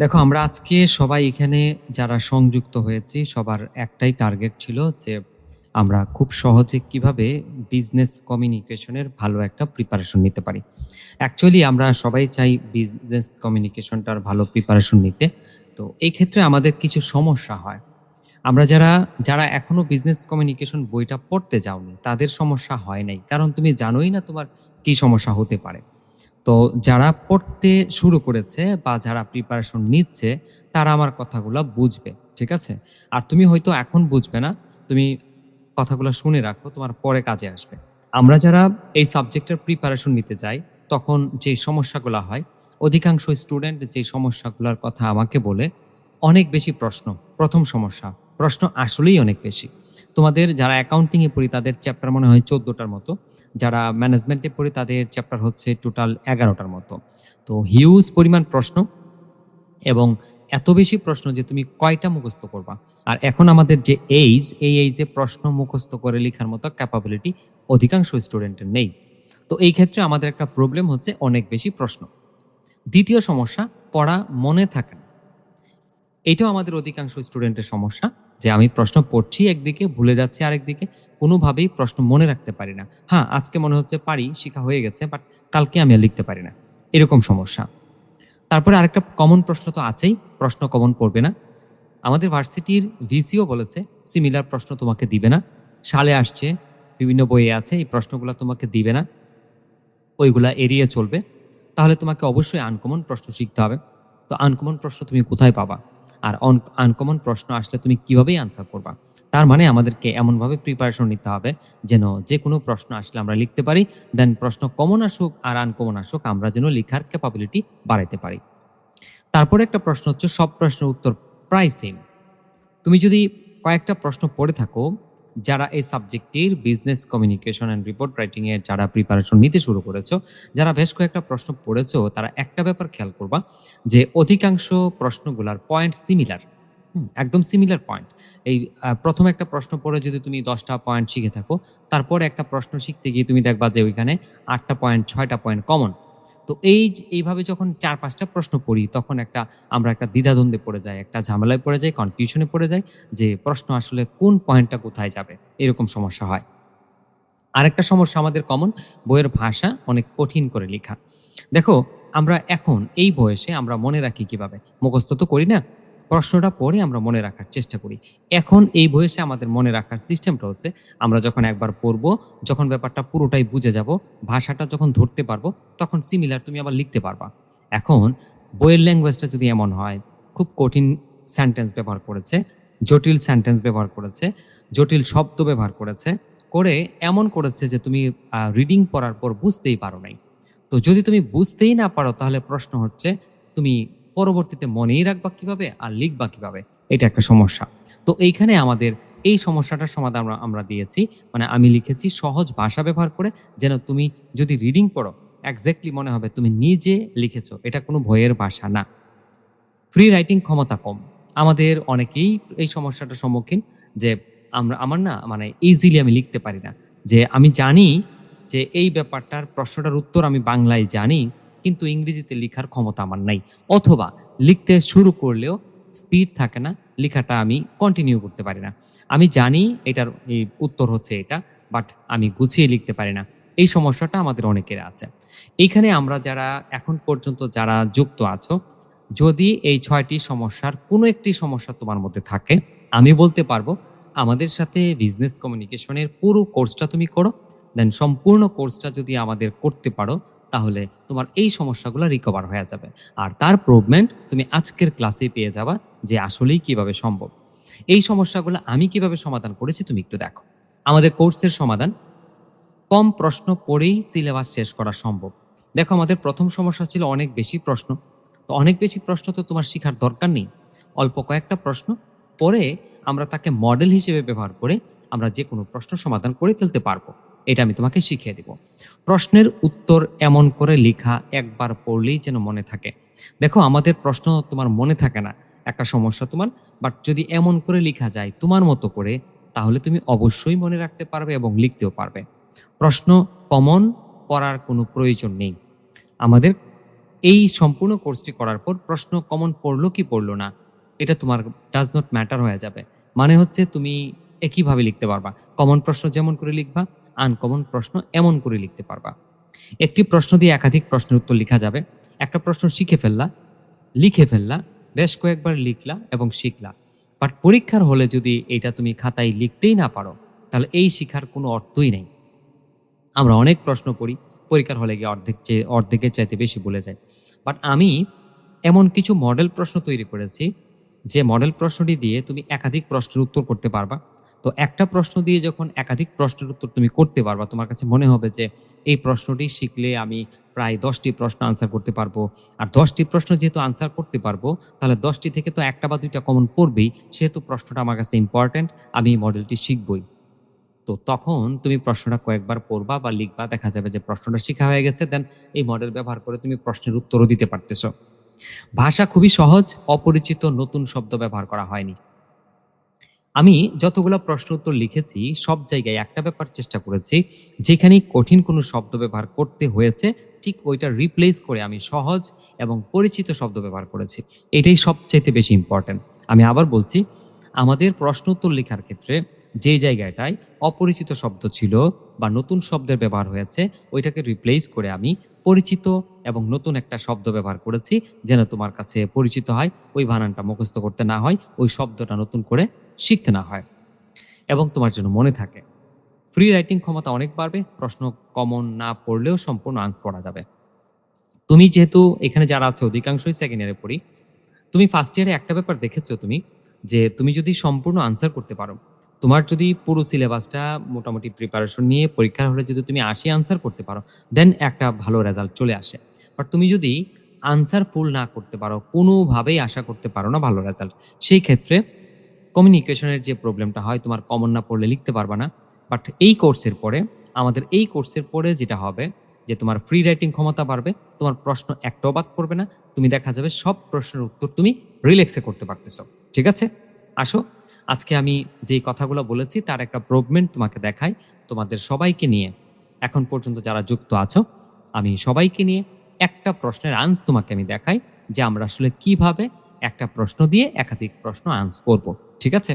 দেখো, আমরা আজকে সবাই এখানে যারা সংযুক্ত হয়েছি, সবার একটাই টার্গেট ছিল যে আমরা খুব সহজে কীভাবে বিজনেস কমিউনিকেশনের ভালো একটা প্রিপারেশন নিতে পারি। অ্যাকচুয়ালি আমরা সবাই চাই বিজনেস কমিউনিকেশনটার ভালো প্রিপারেশন নিতে। তো এই ক্ষেত্রে আমাদের কিছু সমস্যা হয়। আমরা যারা যারা এখনও বিজনেস কমিউনিকেশন বইটা পড়তে যাওনি, তাদের সমস্যা হয় নাই। কারণ তুমি জানোই না তোমার কি সমস্যা হতে পারে। তো যারা পড়তে শুরু করেছে বা যারা প্রিপারেশন নিচ্ছে, তারা আমার কথাগুলো বুঝবে, ঠিক আছে? আর তুমি হয়তো এখন বুঝবে না, তুমি কথাগুলো শুনে রাখো, তোমার পরে কাজে আসবে। আমরা যারা এই সাবজেক্টের প্রিপারেশন নিতে যাই, তখন যে সমস্যাগুলো হয়, অধিকাংশ স্টুডেন্ট যে সমস্যাগুলোর কথা আমাকে বলে, অনেক বেশি প্রশ্ন। প্রথম সমস্যা, প্রশ্ন আসলেই অনেক বেশি। তোমাদের যারা অ্যাকাউন্টিংয়ে পড়ি, তাদের চ্যাপ্টার মনে হয় চোদ্দোটার মতো। যারা ম্যানেজমেন্টে পড়ি, তাদের চ্যাপ্টার হচ্ছে টোটাল এগারোটার মতো। তো হিউজ পরিমাণ প্রশ্ন এবং এত বেশি প্রশ্ন যে তুমি কয়টা মুখস্থ করবা। আর এখন আমাদের যে এইজ এই এইজে প্রশ্ন মুখস্থ করে লেখার মতো ক্যাপাবিলিটি অধিকাংশ স্টুডেন্টের নেই। তো এই ক্ষেত্রে আমাদের একটা প্রবলেম হচ্ছে অনেক বেশি প্রশ্ন। দ্বিতীয় সমস্যা, পড়া মনে থাকে এটাও আমাদের অধিকাংশ স্টুডেন্টের সমস্যা। যে আমি প্রশ্ন পড়ছি একদিকে, ভুলে যাচ্ছি আরেকদিকে, কোনোভাবেই প্রশ্ন মনে রাখতে পারি না। হ্যাঁ আজকে মনে হচ্ছে পারি, শিখা হয়ে গেছে, বাট কালকে আমি আর লিখতে পারি না। এরকম সমস্যা। তারপরে আরেকটা কমন প্রশ্ন তো আছেই, প্রশ্ন কমন পড়বে না। আমাদের ভার্সিটির ভিসিও বলেছে সিমিলার প্রশ্ন তোমাকে দিবে না। সালে আসছে, বিভিন্ন বইয়ে আছে, এই প্রশ্নগুলো তোমাকে দিবে না। ওইগুলা এড়িয়ে চলবে। তাহলে তোমাকে অবশ্যই আনকমন প্রশ্ন শিখতে হবে। তো আনকমন প্রশ্ন তুমি কোথায় পাবা? আর আনকমন প্রশ্ন আসলে তুমি কিভাবেই আনসার করবা? তার মানে আমাদেরকে এমনভাবে প্রিপারেশন নিতে হবে যেন যে কোনো প্রশ্ন আসলে আমরা লিখতে পারি দেন প্রশ্ন কমন আসুক আর আনকমন আসুক, আমরা যেন লেখার ক্যাপাবিলিটি বাড়াইতে পারি। তারপরে একটা প্রশ্ন হচ্ছে, সব প্রশ্নের উত্তর প্রায় সেম তুমি যদি কয়েকটা প্রশ্ন পড়ে থাকো যারা এই সাবজেক্টের business communication and report writing এর যারা প্রিপারেশন নিতে শুরু করেছ, যারা বেশ কয়েকটা প্রশ্ন পড়েছো, তারা একটা ব্যাপার খেয়াল করবা যে অধিকাংশ প্রশ্নগুলার পয়েন্ট সিমিলার একদম সিমিলার পয়েন্ট এই প্রথম একটা প্রশ্ন পড়ে যদি তুমি দশটা পয়েন্ট শিখে থাকো, তারপরে একটা প্রশ্ন শিখতে গিয়ে তুমি দেখবা যে ওইখানে আটটা পয়েন্ট ছয়টা পয়েন্ট কমন তো এই এইভাবে যখন চার পাঁচটা প্রশ্ন পড়ি, তখন একটা, আমরা একটা দ্বিধাদ্বন্দ্বে পড়ে যাই, একটা ঝামেলায় পড়ে যাই কনফিউশনে পড়ে যাই যে প্রশ্ন আসলে কোন পয়েন্টটা কোথায় যাবে, এরকম সমস্যা হয়। আরেকটা সমস্যা আমাদের কমন বইয়ের ভাষা অনেক কঠিন করে লেখা। দেখো, আমরা এখন এই বয়সে আমরা মনে রাখি কীভাবে? মুখস্থ তো করি না প্রশ্নটা পড়ে আমরা মনে রাখার চেষ্টা করি। এখন এই বয়সে আমাদের মনে রাখার সিস্টেমটা হচ্ছে, আমরা যখন একবার পড়ব, যখন ব্যাপারটা পুরোটাই বুঝে যাব, ভাষাটা যখন ধরতে পারব, তখন সিমিলার তুমি আবার লিখতে পারবা। এখন বইয়ের ল্যাঙ্গুয়েজটা যদি এমন হয়, খুব কঠিন সেন্টেন্স ব্যবহার করেছে, জটিল সেন্টেন্স ব্যবহার করেছে, জটিল শব্দ ব্যবহার করেছে, করে এমন করেছে যে তুমি রিডিং পড়ার পর বুঝতেই পারো নাই। তো যদি তুমি বুঝতেই না পারো, তাহলে প্রশ্ন হচ্ছে, তুমি পরবর্তীতে মনেই রাখবা কীভাবে আর লিখবা কীভাবে? এটা একটা সমস্যা। তো এইখানে আমাদের এই সমস্যাটার সমাধান আমরা আমরা দিয়েছি। মানে আমি লিখেছি সহজ ভাষা ব্যবহার করে যেন তুমি যদি রিডিং পড়ো একজ্যাক্টলি মনে হবে তুমি নিজে লিখেছো। এটা কোনো বইয়ের ভাষা না। ফ্রি রাইটিং ক্ষমতা কম। আমাদের অনেকেই এই সমস্যাটার সম্মুখীন যে আমরা, আমার না মানে ইজিলি আমি লিখতে পারি না। যে আমি জানি যে এই ব্যাপারটার, প্রশ্নটার উত্তর আমি বাংলায় জানি কিন্তু ইংরেজিতে লেখার ক্ষমতা আমার নাই। অথবা লিখতে শুরু করলেও স্পিড থাকে না, লেখাটা আমি কন্টিনিউ করতে পারি না। আমি জানি এটার উত্তর হচ্ছে এটা বাট আমি গুছিয়ে লিখতে পারি না। এই সমস্যাটা আমাদের অনেকের আছে। এইখানে আমরা যারা এখন পর্যন্ত যারা যুক্ত আছো, যদি এই ছয়টি সমস্যার কোনো একটি সমস্যা তোমার মধ্যে থাকে, আমি বলতে পারব, আমাদের সাথে বিজনেস কমিউনিকেশনের পুরো কোর্সটা তুমি করো দেন সম্পূর্ণ কোর্সটা যদি আমাদের করতে পারো তাহলে তোমার এই সমস্যাগুলো রিকভার হয়ে যাবে। আর তার প্রুভমেন্ট তুমি আজকের ক্লাসে পেয়ে যাবা যে আসলেই কীভাবে সম্ভব। এই সমস্যাগুলো আমি কীভাবে সমাধান করেছি তুমি একটু দেখো। আমাদের কোর্সের সমাধান, কম প্রশ্ন পড়েই সিলেবাস শেষ করা সম্ভব। দেখো আমাদের প্রথম সমস্যা ছিল অনেক বেশি প্রশ্ন। তো অনেক বেশি প্রশ্ন তো তোমার শেখার দরকার নেই। অল্প কয়েকটা প্রশ্ন পরে আমরা তাকে মডেল হিসেবে ব্যবহার করে আমরা যে কোনো প্রশ্ন সমাধান করে ফেলতে পারব। এটা আমি তোমাকে শিখিয়ে দেব। প্রশ্নের উত্তর এমন করে লেখা একবার পড়লেই যেন মনে থাকে। দেখো, আমাদের প্রশ্ন তোমার মনে থাকে না, একটা সমস্যা তোমার বাট যদি এমন করে লেখা যায় তোমার মতো করে, তাহলে তুমি অবশ্যই মনে রাখতে পারবে এবং লিখতেও পারবে। প্রশ্ন কমন পড়ার কোনো প্রয়োজন নেই। আমাদের এই সম্পূর্ণ কোর্সটি করার পর প্রশ্ন কমন পড়ল কি পড়ল না, এটা তোমার ডাজ নট ম্যাটার হয়ে যাবে। মানে হচ্ছে তুমি একইভাবে লিখতে পারবা। কমন প্রশ্ন যেমন করে লিখবা আনকমন প্রশ্ন এমন করে লিখতে পারবা। একটি প্রশ্ন দিয়ে একাধিক প্রশ্নের উত্তর লেখা যাবে। একটা প্রশ্ন শিখে ফেললা, লিখে ফেললা, বেশ কয়েকবার লিখলা এবং শিখলা। বাট পরীক্ষার হলে যদি এটা তুমি খাতায় লিখতেই না পারো, তাহলে এই শিখার কোনো অর্থই নেই। আমরা অনেক প্রশ্ন করি, পরীক্ষার হলে গিয়ে অর্ধেক চেয়ে অর্ধেকের চাইতে বেশি বলে যায় বাট আমি এমন কিছু মডেল প্রশ্ন তৈরি করেছি, যে মডেল প্রশ্নটি দিয়ে তুমি একাধিক প্রশ্নের উত্তর করতে পারবা। তো একটা প্রশ্ন দিয়ে যখন একাধিক প্রশ্নের উত্তর তুমি করতে পারবা, তোমার কাছে মনে হবে যে এই প্রশ্নটি শিখলে আমি প্রায় দশটি প্রশ্ন আনসার করতে পারব। আর দশটি প্রশ্ন যেহেতু আনসার করতে পারব, তাহলে দশটি থেকে তো একটা বা দুইটা কমন পড়বেই সেহেতু প্রশ্নটা আমার কাছে ইম্পর্ট্যান্ট আমি এই মডেলটি শিখবই। তো তখন তুমি প্রশ্নটা কয়েকবার পড়বা বা লিখবা, দেখা যাবে যে প্রশ্নটা শেখা হয়ে গেছে দেন এই মডেল ব্যবহার করে তুমি প্রশ্নের উত্তরও দিতে পারতেছো। ভাষা খুবই সহজ, অপরিচিত, নতুন শব্দ ব্যবহার করা হয়নি। আমি যতগুলো প্রশ্ন উত্তর লিখেছি, সব জায়গায় একটা ব্যাপার চেষ্টা করেছি যেখানে কঠিন কোনো শব্দ ব্যবহার করতে হয়েছে, ঠিক ওইটা রিপ্লেস করে আমি সহজ এবং পরিচিত শব্দ ব্যবহার করেছি। এটাই সবচাইতে বেশি ইম্পর্ট্যান্ট আমি আবার বলছি, আমাদের প্রশ্ন উত্তর লেখার ক্ষেত্রে যে জায়গাটায় অপরিচিত শব্দ ছিল বা নতুন শব্দের ব্যবহার হয়েছে, ওইটাকে রিপ্লেস করে আমি পরিচিত এবং নতুন একটা শব্দ ব্যবহার করেছি যেন তোমার কাছে পরিচিত হয়, ওই বানানটা মুখস্থ করতে না হয়, ওই শব্দটা নতুন করে শিখতে না হয় এবং তোমার জন্য মনে থাকে। ফ্রি রাইটিং ক্ষমতা অনেক বাড়বে, প্রশ্ন কমন না পড়লেও সম্পূর্ণ আনসার করা যাবে। তুমি যেহেতু এখানে যারা আছে, অধিকাংশই সেকেন্ড ইয়ারে পড়ি, তুমি ফার্স্ট ইয়ারে একটা ব্যাপার দেখেছ তুমি, যে তুমি যদি সম্পূর্ণ আনসার করতে পারো তোমার যদি পুরো সিলেবাসটা মোটামুটি প্রিপারেশন নিয়ে পরীক্ষার হলে যদি তুমি আশি আনসার করতে পারো দেন একটা ভালো রেজাল্ট চলে আসে। বাট তুমি যদি আনসার ফুল না করতে পারো, কোনোভাবেই আশা করতে পারো না ভালো রেজাল্ট সেই ক্ষেত্রে কমিউনিকেশনের যে প্রবলেমটা হয়, তোমার কমন না পড়লে লিখতে পারবা না। বাট এই কোর্সের পরে, আমাদের এই কোর্সের পরে যেটা হবে, যে তোমার ফ্রি রাইটিং ক্ষমতা বাড়বে, তোমার প্রশ্ন একটাও বাদ পড়বে না, তুমি দেখা যাবে সব প্রশ্নের উত্তর তুমি রিল্যাক্সে করতে পারতেছো। ঠিক আছে? আসো আজকে আমি যে কথাগুলো বলেছি, তার একটা প্রবমেন্ট তোমাকে দেখাই, তোমাদের সবাইকে নিয়ে। এখন পর্যন্ত যারা যুক্ত আছো, আমি সবাইকে নিয়ে একটা প্রশ্নের আনস তোমাকে আমি দেখাই, যে আমরা আসলে কীভাবে একটা প্রশ্ন দিয়ে একাধিক প্রশ্ন আনস করব। ঠিক আছে?